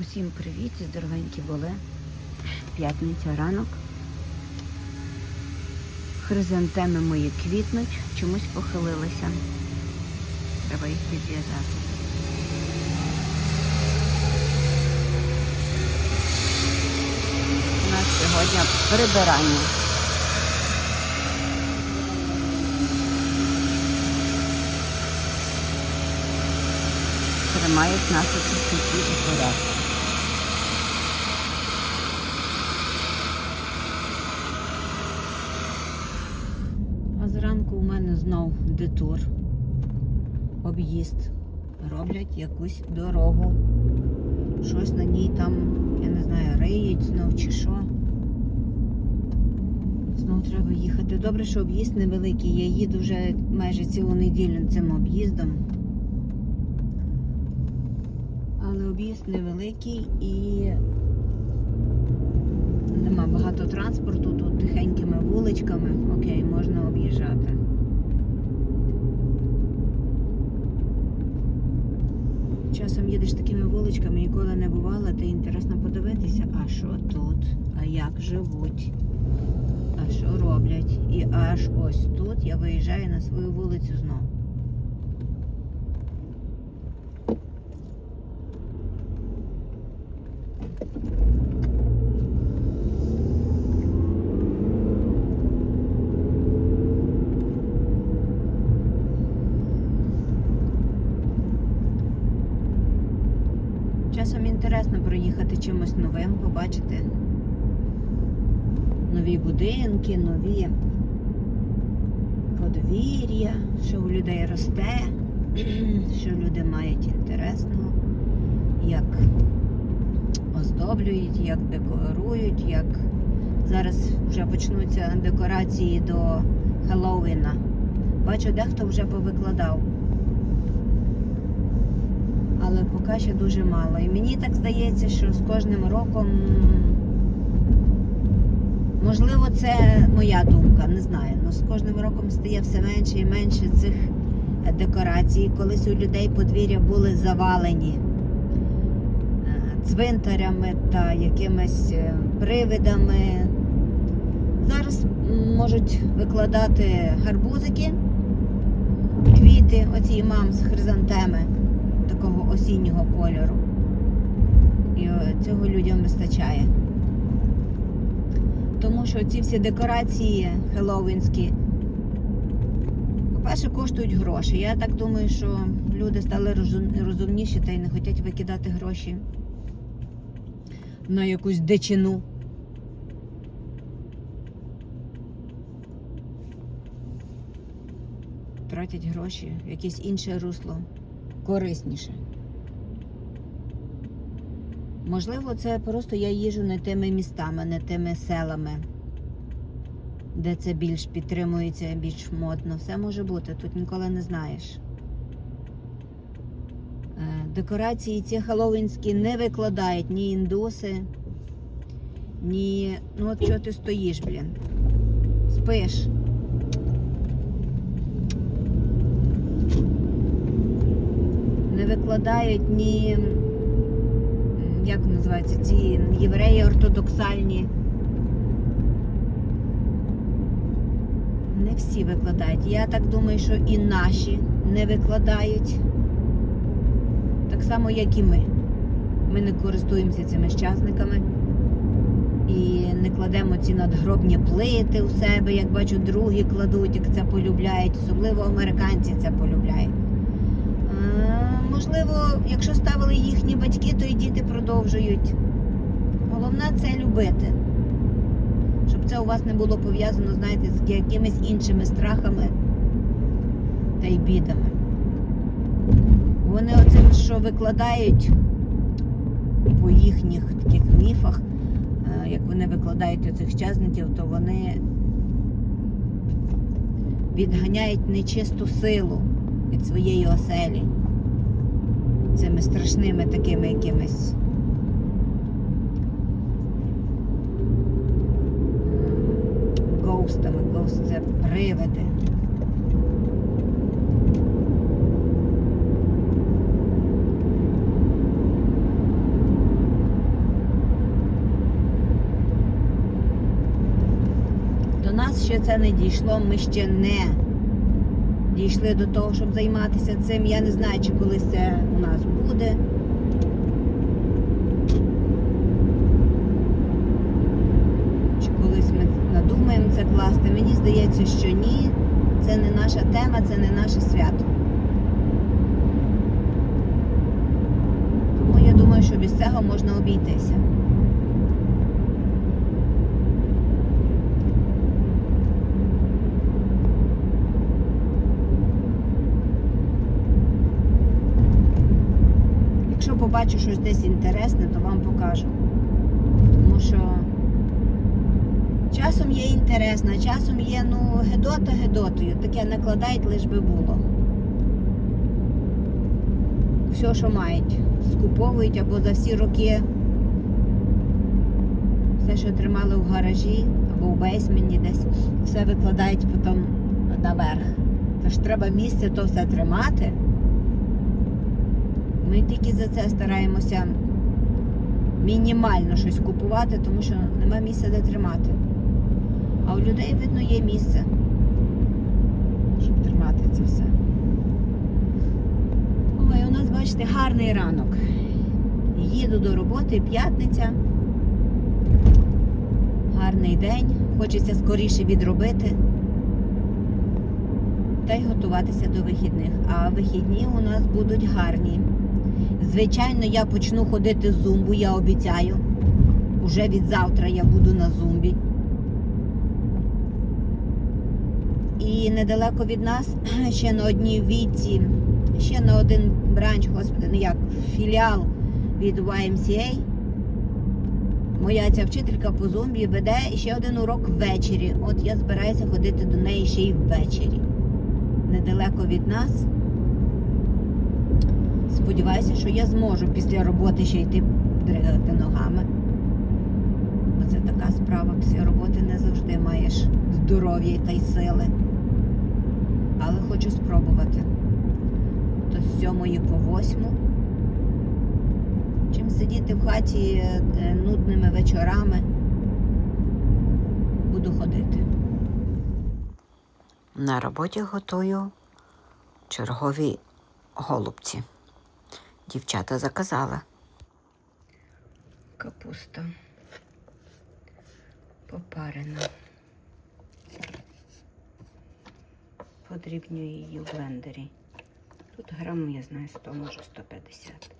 Усім привіт, здоровенькі були. П'ятниця ранок. Хризантеми мої квітнуть, чомусь похилилися. Треба їх підв'язати. У нас сьогодні прибирання. Тримають нашу чистоту і порядку. А зранку у мене знов детур, об'їзд. Роблять якусь дорогу. Щось на ній там, я не знаю, риють знов чи що. Знов треба їхати. Добре, що об'їзд невеликий. Я їду вже майже цілу неділю цим об'їздом. Але об'їзд невеликий і нема багато транспорту, тут тихенькими вуличками. Окей, можна об'їжджати. Часом їдеш такими вуличками, ніколи не бувала, ти інтересно подивитися, а що тут, а як живуть, а що роблять. І аж ось тут я виїжджаю на свою вулицю знову. Часом інтересно проїхати чимось новим, побачити нові будинки, нові подвір'я, що у людей росте, що люди мають інтересного, як оздоблюють, як декорують, як зараз вже почнуться декорації до Хеллоуіна. Бачу, дехто вже повикладав але поки ще дуже мало. І мені так здається, що з кожним роком, можливо, це моя думка, не знаю. але з кожним роком стає все менше і менше цих декорацій. Колись у людей подвір'я були завалені е, цвинтарями та якимись е, привидами. Зараз можуть викладати гарбузики, квіти, оці мам з хризантеми такого осіннього кольору. І е, цього людям вистачає. Тому що ці всі декорації хеллоуінські, по-перше, коштують гроші. Я так думаю, що люди стали розумніші та й не хочуть викидати гроші на якусь дичину. Тратять гроші в якесь інше русло корисніше. Можливо, це просто я їжу не тими містами, не тими селами, де це більш підтримується, більш модно. Все може бути, тут ніколи не знаєш. Е, Декорації ці хеллоуінські не викладають ні індуси, ні. Ну от чого ти стоїш, блін? Спиш. Викладають ні, як називається, ці євреї ортодоксальні. Не всі викладають. Я так думаю, що і наші не викладають. Так само, як і ми. Ми не користуємося цими щасниками і не кладемо ці надгробні плити у себе, як бачу, другі кладуть, як це полюбляють. Особливо американці це полюбляють. Можливо, якщо ставили їхні батьки, то і діти продовжують. Головне це любити. Щоб це у вас не було пов'язано, знаєте, з якимись іншими страхами та й бідами. Вони оцим, що викладають по їхніх таких міфах, е, як вони викладають оцих щасників, то вони відганяють нечисту силу від своєї оселі цими страшними такими якимись. Гоустами, гоуст це привиди. До нас ще це не дійшло, ми ще не дійшли до того, щоб займатися цим. Я не знаю, чи колись це нас буде. Чи колись ми надумаємо це класти. Мені здається, що ні. Це не наша тема, це не наше свято. Тому я думаю, що без цього можна обійтися. Якщо побачу щось десь інтересне, то вам покажу. Тому що часом є інтересне, часом є ну гедота гедотою. Таке накладають, лиш би було. Все, що мають, скуповують або за всі роки все, що тримали в гаражі або в бейсмені десь, все викладають потім наверх. Тож треба місце то все тримати. Ми тільки за це стараємося мінімально щось купувати, тому що нема місця де тримати. А у людей, видно, є місце, щоб тримати це все. Ой, у нас, бачите, гарний ранок. Їду до роботи, п'ятниця. Гарний день. Хочеться скоріше відробити та й готуватися до вихідних. А вихідні у нас будуть гарні. Звичайно, я почну ходити з зумбу, я обіцяю. Уже від завтра я буду на зумбі. І недалеко від нас, ще на одній віці, ще на один бранч, господи, ну як філіал від YMCA. Моя ця вчителька по зумбі веде ще один урок ввечері. От я збираюся ходити до неї ще й ввечері. Недалеко від нас. Сподіваюся, що я зможу після роботи ще йти дригати ногами. Бо це така справа, після роботи не завжди маєш здоров'я та й сили. Але хочу спробувати. То з сьомої по восьму. Чим сидіти в хаті е, нудними вечорами, буду ходити. На роботі готую чергові голубці. Дівчата заказали. Капуста попарена. Подрібнюю її в блендері. Тут грам, я знаю, 100, може 150.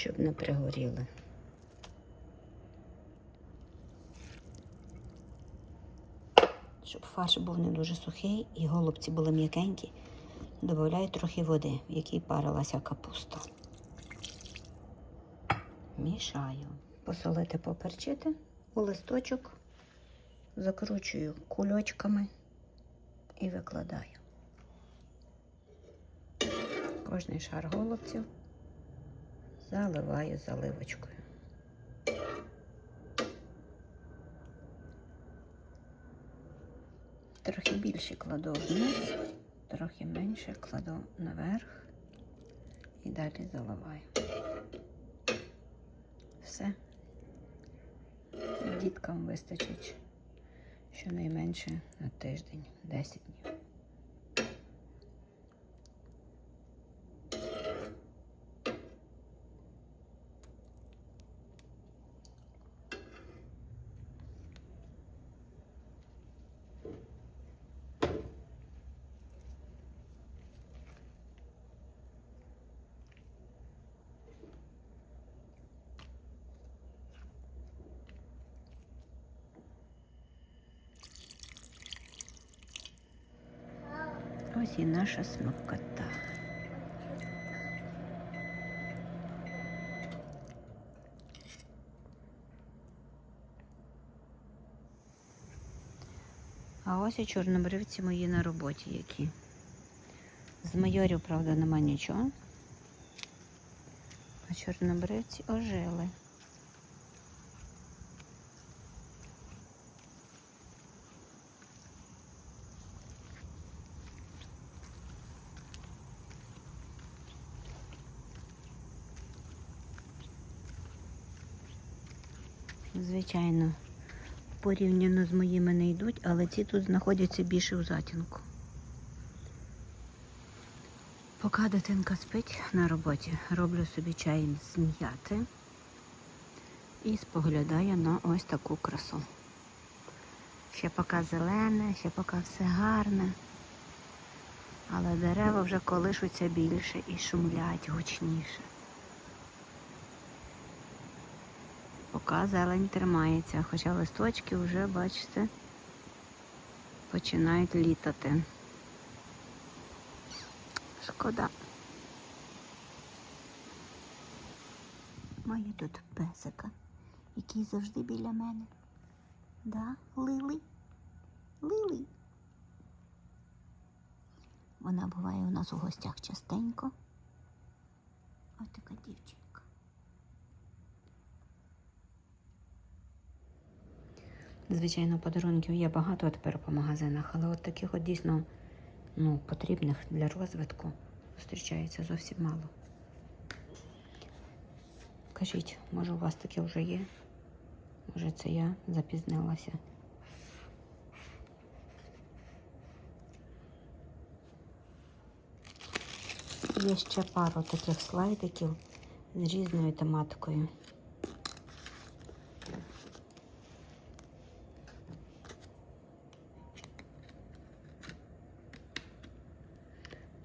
Щоб не пригоріли. Щоб фарш був не дуже сухий і голубці були м'якенькі, додаю трохи води, в якій парилася капуста. Мішаю. Посолити, поперчити у листочок закручую кульочками і викладаю. Кожний шар голубців заливаю заливочкою. Трохи більше кладу вниз, трохи менше кладу наверх і далі заливаю. Все. Діткам вистачить щонайменше на тиждень, 10 днів. І наша смакота. А ось і чорнобривці мої на роботі які. З майорів, правда, нема нічого. А чорнобривці ожили. Звичайно, порівняно з моїми не йдуть, але ці тут знаходяться більше у затінку. Поки дитинка спить на роботі, роблю собі чай з м'яти і споглядаю на ось таку красу. Ще поки зелене, ще поки все гарне, але дерева вже колишуться більше і шумлять гучніше. Поки зелень тримається, хоча листочки вже, бачите, починають літати. Шкода. Маю тут песика, який завжди біля мене. Да, Лили? Лили. Вона буває у нас у гостях частенько. Ось така дівчинка. Звичайно, подарунків є багато тепер по магазинах, але от таких от дійсно ну, потрібних для розвитку зустрічається зовсім мало. Кажіть, може у вас таке вже є? Може це я запізнилася? Є ще пару таких слайдиків з різною тематикою.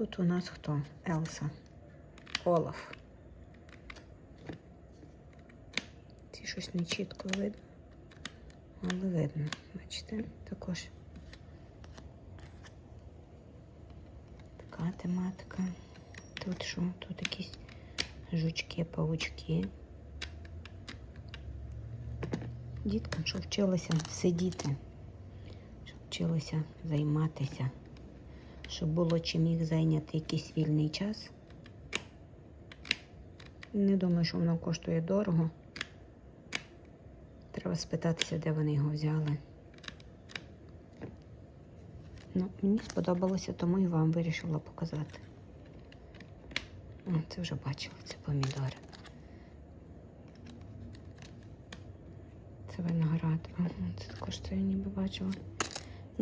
Тут у нас хто? Елса. Олаф. Ці щось не чітко видно. Але видно, бачите, також така тематика. Тут що? Тут якісь жучки, павучки. Діткам, що вчилися сидіти, що вчилися займатися щоб було чим їх зайняти якийсь вільний час. Не думаю, що воно коштує дорого. Треба спитатися, де вони його взяли. Ну, мені сподобалося, тому і вам вирішила показати. О, це вже бачила, це помідори. Це виноград. Ага, це також це я ніби бачила.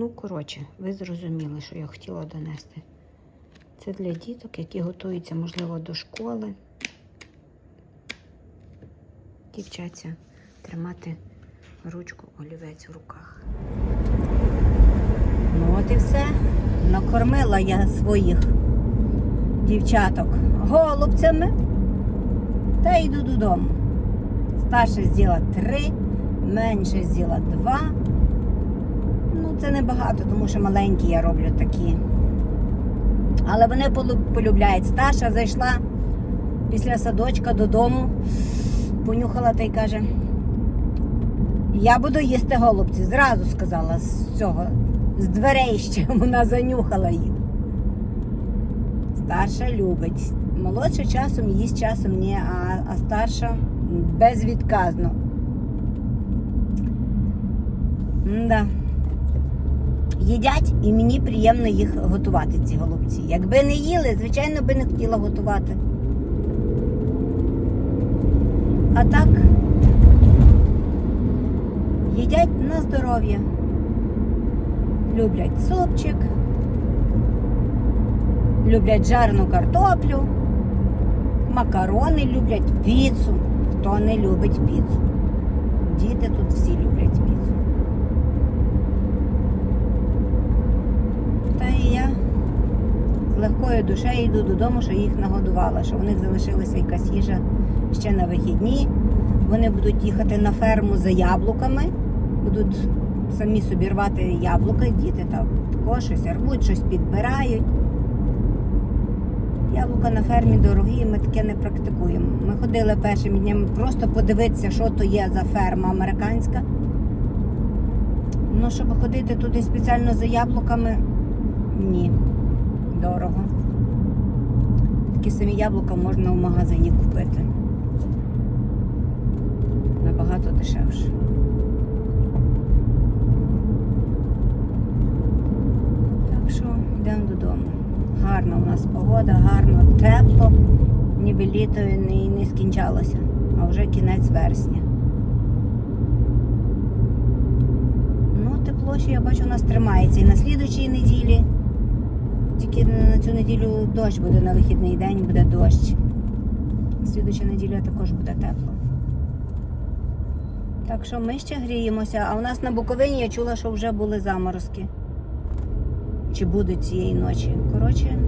Ну, коротше, ви зрозуміли, що я хотіла донести. Це для діток, які готуються, можливо, до школи. Дівчаться тримати ручку олівець в руках. Ну от і все. Накормила я своїх дівчаток голубцями та йду додому. Старша з'їла три, менше з'їла два. Це небагато, тому що маленькі я роблю такі. Але вони полюбляють. Старша зайшла після садочка додому, понюхала та й каже: Я буду їсти голубці. Зразу сказала з цього, з дверей ще вона занюхала їх. Старша любить. Молодша часом їсть, часом ні, а, а старша безвідказно. Да. Їдять і мені приємно їх готувати, ці голубці. Якби не їли, звичайно би не хотіла готувати. А так їдять на здоров'я. Люблять супчик, люблять жарну картоплю, макарони люблять піцу. Хто не любить піцу? Діти тут всі люблять піцу. Та і я легкою душею йду додому, що їх нагодувала, що в них залишилася якась їжа ще на вихідні. Вони будуть їхати на ферму за яблуками, будуть самі собі рвати яблука, діти там також щось рвуть, щось підбирають. Яблука на фермі дорогі, ми таке не практикуємо. Ми ходили першими днями просто подивитися, що то є за ферма американська. Ну, щоб ходити туди спеціально за яблуками, ні. Дорого. Такі самі яблука можна в магазині купити. Набагато дешевше. Так що йдемо додому. Гарна у нас погода, гарно, тепло, ніби літо і не, скінчалося, а вже кінець вересня. Ну, тепло ще я бачу, у нас тримається і на слідучій неділі. Тільки на цю неділю дощ буде на вихідний день, буде дощ. Слідуча неділя також буде тепло. Так що ми ще гріємося, а у нас на Буковині я чула, що вже були заморозки. Чи будуть цієї ночі. Коротше,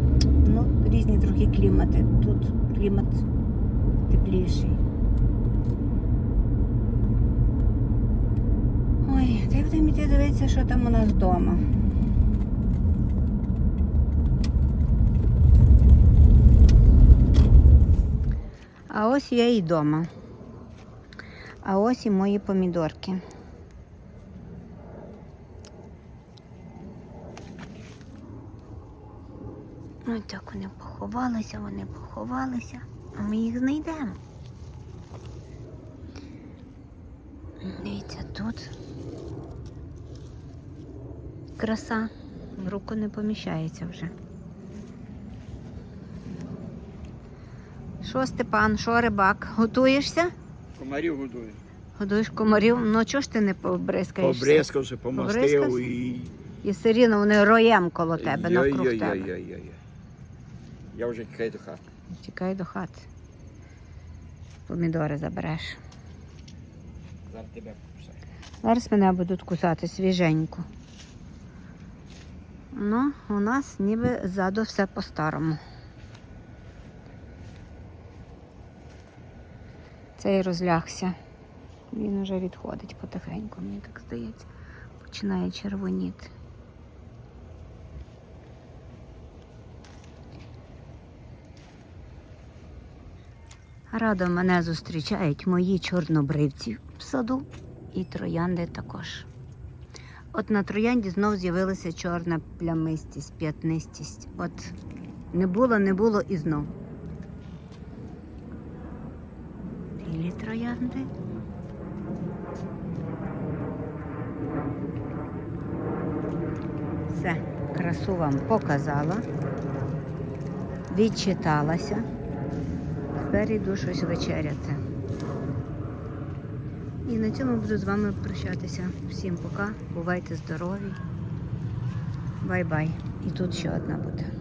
ну, різні трохи клімати. Тут клімат тепліший. Ой, й будемо йти дивитися, що там у нас вдома. А ось я і вдома. А ось і мої помідорки. Ось так вони поховалися, вони поховалися, а ми їх знайдемо. Дивіться, тут краса в руку не поміщається вже. Що, Степан, що рибак? Готуєшся? Комарів годую. Годуєш комарів? Ну чого ж ти не побризкаєшся? Побризкався, помастив і. І все рівно вони роєм коло тебе, навкруг тебе. Я вже тікаю до хати. Тікай до хати. Помідори забереш. Зараз тебе покусаю. Зараз мене будуть кусати свіженько. Ну, у нас ніби ззаду все по-старому. Цей розлягся. Він уже відходить потихеньку, мені так здається. Починає червоніти. Радо мене зустрічають мої чорнобривці в саду і троянди також. От на троянді знов з'явилася чорна плямистість, п'ятнистість. От не було, не було і знов. Білі троянди. Все, красу вам показала, відчиталася. Тепер йду щось вечеряти. І на цьому буду з вами прощатися. Всім пока, бувайте здорові. Бай-бай. І тут ще одна буде.